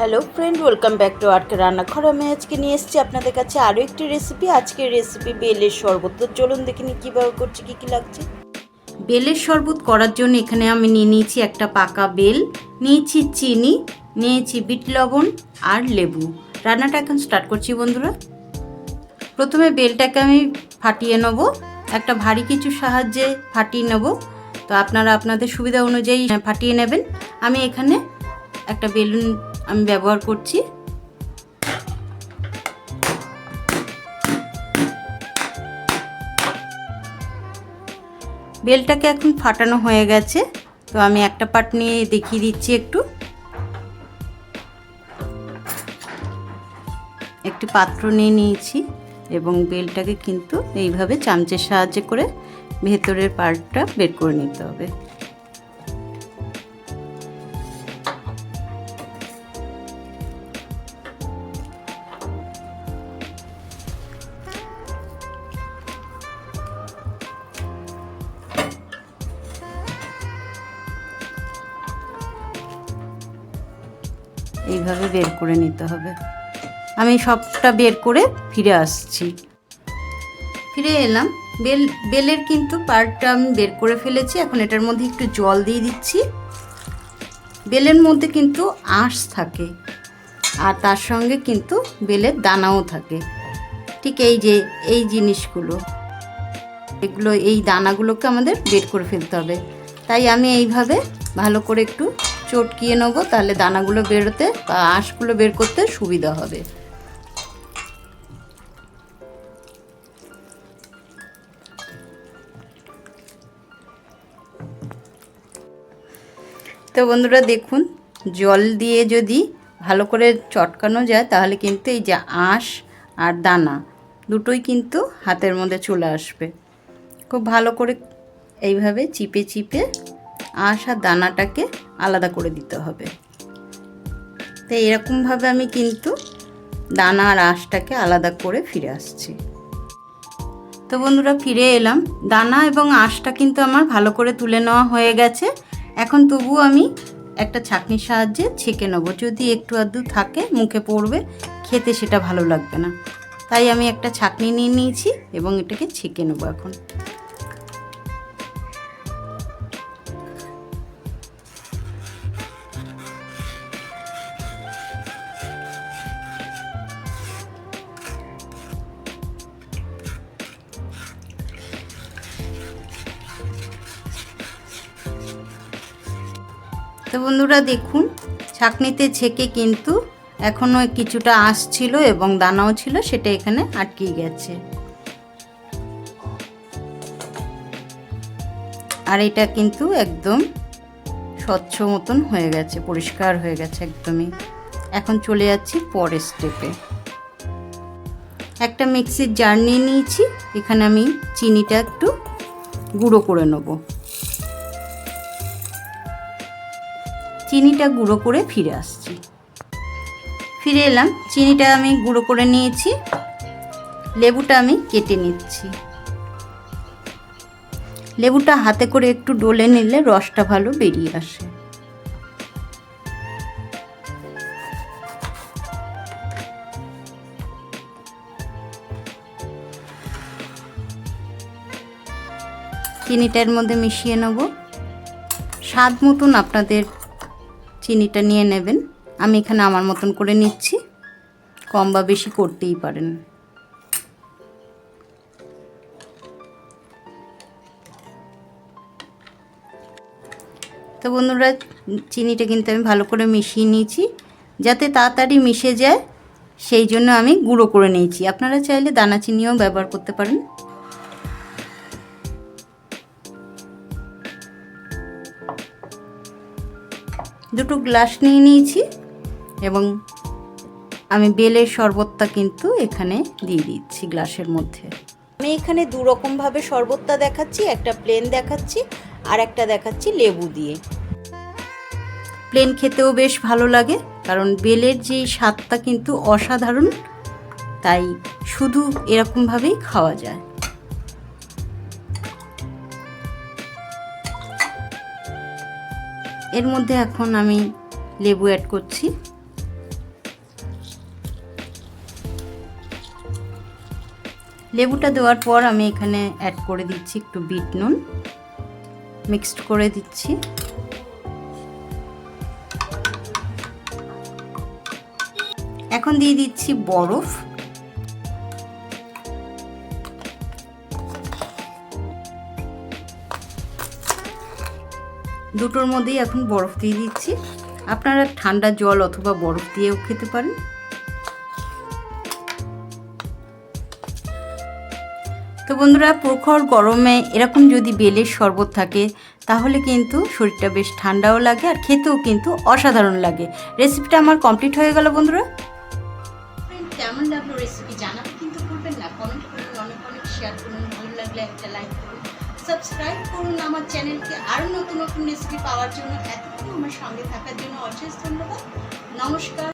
Hello friend welcome back to আটকে রান্নাঘর আমি আজকে নিয়ে এসেছি আপনাদের কাছে আরও একটি রেসিপি আজকের রেসিপি বেলের শরবত। তো চলুন দেখিনি কীভাবে করছি, কী কী লাগছে। বেলের শরবত করার জন্য এখানে আমি নিয়ে নিয়েছি একটা পাকা বেল, নিয়েছি চিনি, নিয়েছি বিট লবণ আর লেবু। রান্নাটা এখন স্টার্ট করছি বন্ধুরা। প্রথমে বেলটাকে আমি ফাটিয়ে নেব। একটা ভারী কিছুর সাহায্যে ফাটিয়ে নেব। তো আপনারা আপনাদের সুবিধা অনুযায়ী ফাটিয়ে নেবেন। আমি এখানে একটা বেলুন আমি ব্যবহার করছি। বেলটাকে এখন ফাটানো হয়ে গেছে। তো আমি একটা পাট নিয়ে দেখিয়ে দিচ্ছি একটু। একটি পাত্র নিয়ে নিয়েছি এবং বেলটাকে কিন্তু এইভাবে চামচের সাহায্যে করে ভেতরের পার্টটা বের করে নিতে হবে। এইভাবে বের করে নিতে হবে। আমি সবটা বের করে ফিরে আসছি। ফিরে এলাম। বেল, বেলের কিন্তু পার্টটা আমি বের করে ফেলেছি। এখন এটার মধ্যে একটু জল দিয়ে দিচ্ছি। বেলের মধ্যে কিন্তু আঁশ থাকে আর তার সঙ্গে কিন্তু বেলের দানাও থাকে। ঠিক এই যে, এই জিনিসগুলো। এগুলো, এই দানাগুলোকে আমাদের বের করে ফেলতে হবে। তাই আমি এইভাবে ভালো করে একটু চটকিয়ে নেব, তাহলে দানাগুলো বেরোতে বা আঁশগুলো বের করতে সুবিধা হবে। তো বন্ধুরা দেখুন, জল দিয়ে যদি ভালো করে চটকানো যায়, তাহলে কিন্তু এই যে আঁশ আর দানা দুটোই কিন্তু হাতের মধ্যে চলে আসবে। খুব ভালো করে এইভাবে চিপে চিপে আঁশ আর দানাটাকে আলাদা করে দিতে হবে। তো এরকমভাবে আমি কিন্তু দানা আর আঁশটাকে আলাদা করে ফিরে আসছি। তো বন্ধুরা, ফিরে এলাম। দানা এবং আঁশটা কিন্তু আমার ভালো করে তুলে নেওয়া হয়ে গেছে। এখন তবু আমি একটা ছাঁকনির সাহায্যে ছেঁকে নেব। যদি একটু আধটু থাকে, মুখে পড়বে, খেতে সেটা ভালো লাগবে না। তাই আমি একটা ছাঁকনি নিয়ে নিয়েছি এবং এটাকে ছেঁকে নেব এখন। তো বন্ধুরা দেখুন, ছাকনিতে ছেঁকে কিন্তু এখনও কিছুটা আঁশ ছিল এবং দানাও ছিল, সেটা এখানে আটকে গেছে। আর এটা কিন্তু একদম স্বচ্ছ মতন হয়ে গেছে, পরিষ্কার হয়ে গেছে একদমই। এখন চলে যাচ্ছি পরের স্টেপে একটা মিক্সির জার নিয়ে নিয়েছি, এখানে আমি চিনিটা একটু গুঁড়ো করে নেব। চিনিটা গুঁড়ো করে ফিরে আসছি। ফিরে এলাম, চিনিটা আমি গুঁড়ো করে নিয়েছি, লেবুটা আমি কেটে নিচ্ছি। লেবুটা হাতে করে একটু ডলে নিলে রসটা ভালো বেরিয়ে আসে। চিনিটার মধ্যে মিশিয়ে নেব। স্বাদ মতন আপনাদের চিনিটা নিয়ে নেবেন। আমি এখানে আমার মতন করে নিচ্ছি। কম বা বেশি করতেই পারেন। তো বন্ধুরা, চিনিটা কিন্তু আমি ভালো করে মিশিয়ে নিয়েছি। যাতে তাড়াতাড়ি মিশে যায়, সেই জন্য আমি গুঁড়ো করে নিয়েছি। আপনারা চাইলে দানা চিনিও ব্যবহার করতে পারেন। দুটো গ্লাস নিয়ে নিয়েছি এবং আমি বেলের শরবতটা কিন্তু এখানে দিয়ে দিচ্ছি গ্লাসের মধ্যে। আমি এখানে দু রকমভাবে শরবতটা দেখাচ্ছি একটা প্লেন দেখাচ্ছি আর একটা দেখাচ্ছি লেবু দিয়ে। প্লেন খেতেও বেশ ভালো লাগে কারণ বেলের যে স্বাদটা কিন্তু অসাধারণ তাই শুধু এরকমভাবেই খাওয়া যায়। এর মধ্যে এখন আমি লেবু অ্যাড করছি। লেবুটা দেওয়ার পর আমি এখানে অ্যাড করে দিচ্ছি একটু বিট নুন। মিক্সড করে দিচ্ছি। এখন দিয়ে দিচ্ছি বরফ। দুটোর মধ্যেই এখন বরফ দিয়ে দিচ্ছি। আপনারা ঠান্ডা জল অথবা বরফ দিয়েও খেতে পারেন। তো বন্ধুরা, প্রখর গরমে এরকম যদি বেলের শরবত থাকে, তাহলে কিন্তু শরীরটা বেশ ঠান্ডাও লাগে আর খেতেও কিন্তু অসাধারণ লাগে। রেসিপিটা আমার কমপ্লিট হয়ে গেল বন্ধুরা। কেমন লাগল রেসিপি জানাতে কিন্তু না। কমেন্ট করুন অনেক অনেক শেয়ার করুন। ভালো লাগলে একটা লাইক করুন। সাবস্ক্রাইব করুন আমার চ্যানেলকে। আরও নতুন নতুন রেসিপি পাওয়ার জন্য এতক্ষণ আমার সঙ্গে থাকার জন্য অশেষ ধন্যবাদ। নমস্কার।